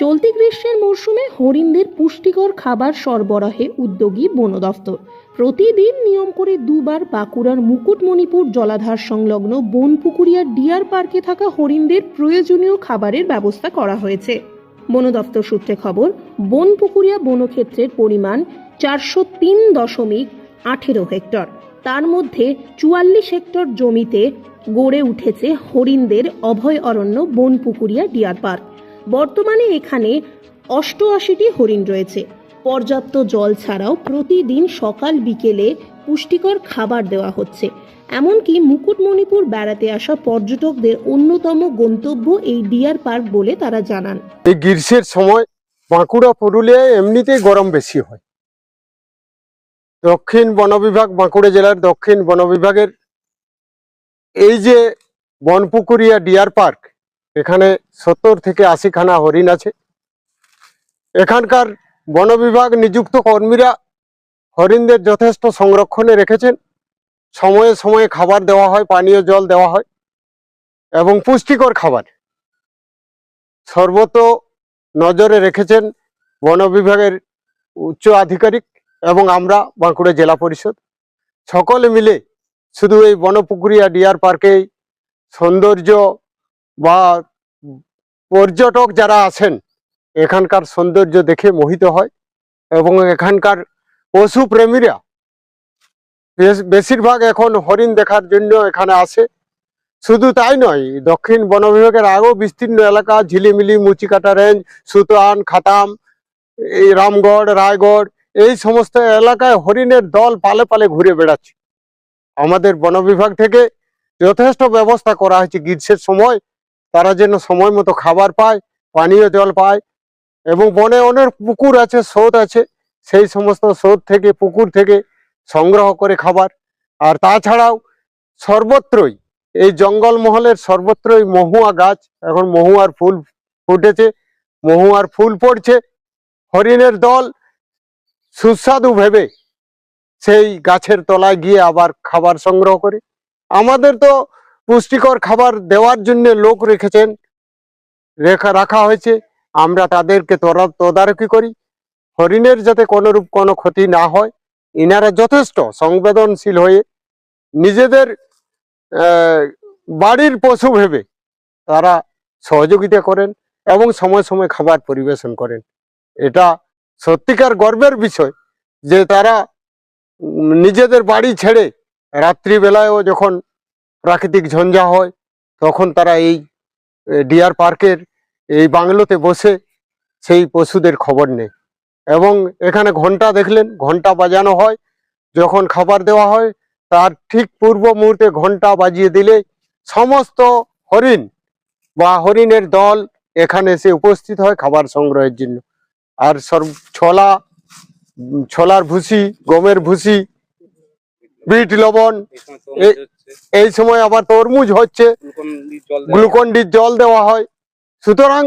চলতি গ্রীষ্মের মরশুমে হরিণদের পুষ্টিকর খাবার সরবরাহে উদ্যোগী বন দফতর। প্রতিদিন নিয়ম করে দুবার বাঁকুড়ার মুকুটমণিপুর জলাধার সংলগ্ন বনপুকুরিয়া ডিয়ার পার্কে থাকা হরিণদের প্রয়োজনীয় খাবারের ব্যবস্থা করা হয়েছে। বন দফতর সূত্রে খবর বনপুকুরিয়া বনক্ষেত্রের পরিমাণ চারশো তিন দশমিক আঠেরো হেক্টর। তার মধ্যে চুয়াল্লিশ হেক্টর জমিতে গড়ে উঠেছে হরিণদের অভয় অরণ্য বনপুকুরিয়া ডিয়ার পার্ক। বর্তমানে এখানে অষ্টআশিটি হরিণ রয়েছে। পর্যাপ্ত জল ছাড়াও প্রতিদিন সকাল বিকেলে পুষ্টিকর খাবার দেওয়া হচ্ছে। এমনকি মুকুটমণিপুর বেড়াতে আসা পর্যটকদের অন্যতম গন্তব্য এই ডিয়ার পার্ক বলে তারা জানান। এই গ্রীষ্মের সময় বাঁকুড়া, পুরুলিয়ায় এমনিতেই গরম বেশি হয়। দক্ষিণ বন বিভাগ, বাঁকুড়া জেলার দক্ষিণ বন বিভাগের এই যে বনপুকুরিয়া ডিয়ার পার্ক এখানে সত্তর থেকে আশি খানা হরিণ আছে। এখানকার বন বিভাগ নিযুক্ত কর্মীরা হরিণদের যথেষ্ট সংরক্ষণে রেখেছেন। সময়ে সময়ে খাবার দেওয়া হয়, পানীয় জল দেওয়া হয় এবং পুষ্টিকর খাবার। সর্বত নজরে রেখেছেন বন বিভাগের উচ্চ আধিকারিক এবং আমরা বাঁকুড়া জেলা পরিষদ। সকলে মিলে শুধু এই বনপুকুরিয়া ডিয়ার পার্কেই সৌন্দর্য বা পর্যটক যারা আসেন এখানকার সৌন্দর্য দেখে মোহিত হয় এবং এখানকার পশু প্রেমীরা বেশ- বেশিরভাগ এখন হরিণ দেখার জন্য এখানে আসে। শুধু তাই নয়, দক্ষিণ বন বিভাগের আরও বিস্তীর্ণ এলাকা, ঝিলিমিলি, মুচিকাটা রেঞ্জ সুতান খাতাম, এই রামগড়, রায়গড়, এই সমস্ত এলাকায় হরিণের দল পালে পালে ঘুরে বেড়াচ্ছে। আমাদের বন বিভাগ থেকে যথেষ্ট ব্যবস্থা করা হয়েছে গ্রীষ্মের সময়। তারা যেন সময় মতো খাবার পায়, পানীয় জল পায় এবং বনে অনেক পুকুর আছে, স্রোত আছে। সেই সমস্ত স্রোত থেকে, পুকুর থেকে সংগ্রহ করে খাবার। আর তাছাড়াও সর্বত্রই, এই জঙ্গলমহলের সর্বত্রই মহুয়া গাছ, এখন মহুয়ার ফুল ফুটেছে, মহুয়ার ফুল পড়ছে। হরিণের দল সুস্বাদু ভেবে সেই গাছের তলায় গিয়ে আবার খাবার সংগ্রহ করে। আমাদের তো পুষ্টিকর খাবার দেওয়ার জন্য লোক রেখেছেন, রেখা রাখা হয়েছে। আমরা তাদেরকে তদারকি করি। হরিণের যাতে কোনোরূপ কোনো ক্ষতি না হয়, ইনারা যথেষ্ট সংবেদনশীল হয়ে নিজেদের বাড়ির পশু ভেবে তারা সহযোগিতা করেন এবং সময় সময় খাবার পরিবেশন করেন। এটা সত্যিকার গর্বের বিষয় যে তারা নিজেদের বাড়ি ছেড়ে রাত্রিবেলায়ও যখন প্রাকৃতিক ঝঞ্ঝা হয়, তখন তারা এই ডিয়ার পার্কের এই বাংলোতে বসে সেই পশুদের খবর নেয়। এবং এখানে ঘণ্টা দেখলেন, ঘণ্টা বাজানো হয়। যখন খাবার দেওয়া হয়, তার ঠিক পূর্ব মুহূর্তে ঘণ্টা বাজিয়ে দিলে সমস্ত হরিণ বা হরিণের দল এখানে এসে উপস্থিত হয় খাবার সংগ্রহের জন্য। আর সর্ব ছোলা, ছোলার ভুসি, গমের ভুসি বিট লবণ এই সময় আবার তরমুজ হচ্ছে। গ্লুকন ডির জল দেওয়া হয়। সুতরাং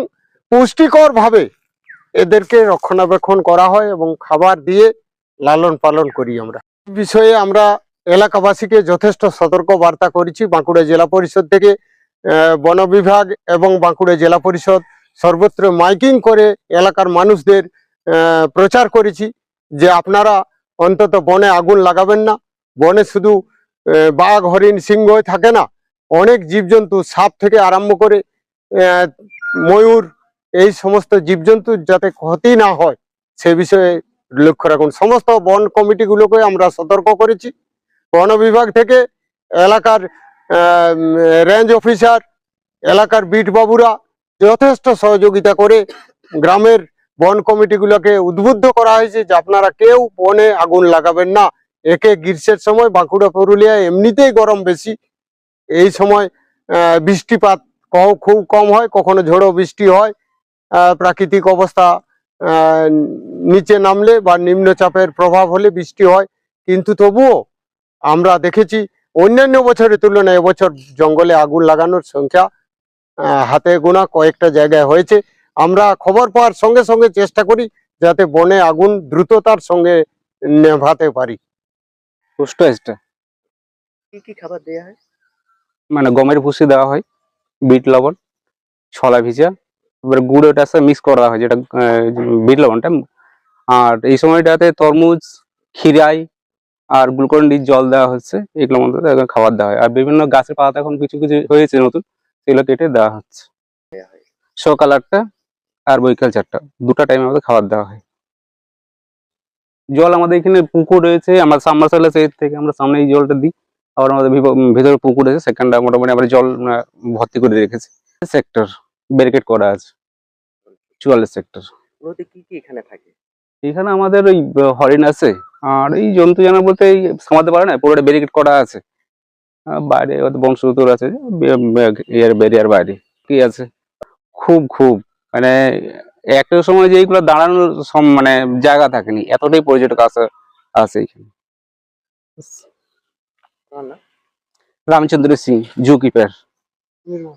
পুষ্টিকর ভাবে এদেরকে রক্ষণাবেক্ষণ করা হয় এবং খাবার দিয়ে লালন পালন করি আমরা। বিষয়ে আমরা এলাকাবাসীকে যথেষ্ট সতর্ক বার্তা করেছি। বাঁকুড়া জেলা পরিষদ থেকে বন বিভাগ এবং বাঁকুড়া জেলা পরিষদ সর্বত্র মাইকিং করে এলাকার মানুষদের প্রচার করেছি যে আপনারা অন্তত বনে আগুন লাগাবেন না। বনে শুধু বাঘ, হরিণ, সিংহ থাকে না, অনেক জীবজন্তু সাপ থেকে আরম্ভ করে ময়ূর, এই সমস্ত জীবজন্তুর যাতে ক্ষতি না হয়, সে বিষয়ে লক্ষ্য রাখুন। সমস্ত বন কমিটিগুলোকে আমরা সতর্ক করেছি। বন বিভাগ থেকে এলাকার রেঞ্জ অফিসার, এলাকার বিট বাবুরা যথেষ্ট সহযোগিতা করে গ্রামের বন কমিটিগুলোকে উদ্বুদ্ধ করা হয়েছে যে আপনারা কেউ বনে আগুন লাগাবেন না। একে গ্রীষ্মের সময়, বাঁকুড়া, পুরুলিয়া এমনিতেই গরম বেশি। এই সময় বৃষ্টিপাত খুব কম হয়, কখনো ঝোড়ো বৃষ্টি হয়। প্রাকৃতিক অবস্থা নিচে নামলে বা নিম্নচাপের প্রভাব হলে বৃষ্টি হয়। কিন্তু তবুও আমরা দেখেছি, অন্যান্য বছরের তুলনায় এবছর জঙ্গলে আগুন লাগানোর সংখ্যা হাতে গোনা কয়েকটা জায়গায় হয়েছে। আমরা খবর পাওয়ার সঙ্গে সঙ্গে চেষ্টা করি, যাতে বনে আগুন দ্রুততার সঙ্গে নেভাতে পারি। পুষ্ট কি কি খাবার দেয়া হয়? মানে গমের ভুসি দেওয়া হয় বিট লবণ ছলা ভিজা এবার গুড় ওটার সাথে মিক্স করা হয় যেটা বিট লবণটা। আর এই সময়টাতে তরমুজ খিরাই আর গ্লুকন ডি জল দেওয়া হচ্ছে এগুলোর মধ্যে খাবার দেওয়া হয়। আর বিভিন্ন গাছের পাতা এখন কিছু কিছু হয়েছে নতুন সেগুলো কেটে দেওয়া হচ্ছে। সকাল আটটা আর বৈকাল চারটা দুটা টাইমে আমাদের খাবার দেওয়া হয়। জল আমাদের এখানে পুকুর রয়েছে আমার সাবমার্সাল আছে এর থেকে আমরা সামনে এই জলটা দিই আবার আমাদের ভেতরে পুকুর আছে সেখানটা মোটামুটি আমরা জল ভর্তি করে রেখেছি। সেক্টর ব্যারিকেড করা আছে চুয়াল্লিশ সেক্টর কি কি এখানে থাকে? এখানে আমাদের ওই হরিণ আছে আর এই জন্তু জানোয়ার বলতে এই সামাতে পারে না পুরোটা ব্যারিকেড করা আছে। বাইরে বংশগত আছে এর বেরিয়ার বাইরে কি আছে? খুব খুব মানে একটা সময় যে এইগুলো দাঁড়ানোর সম- মানে জায়গা থাকেনি এতটাই পর্যটক আসে আসে এখানে। Ramchandra Singh zoo keeper Nirmal.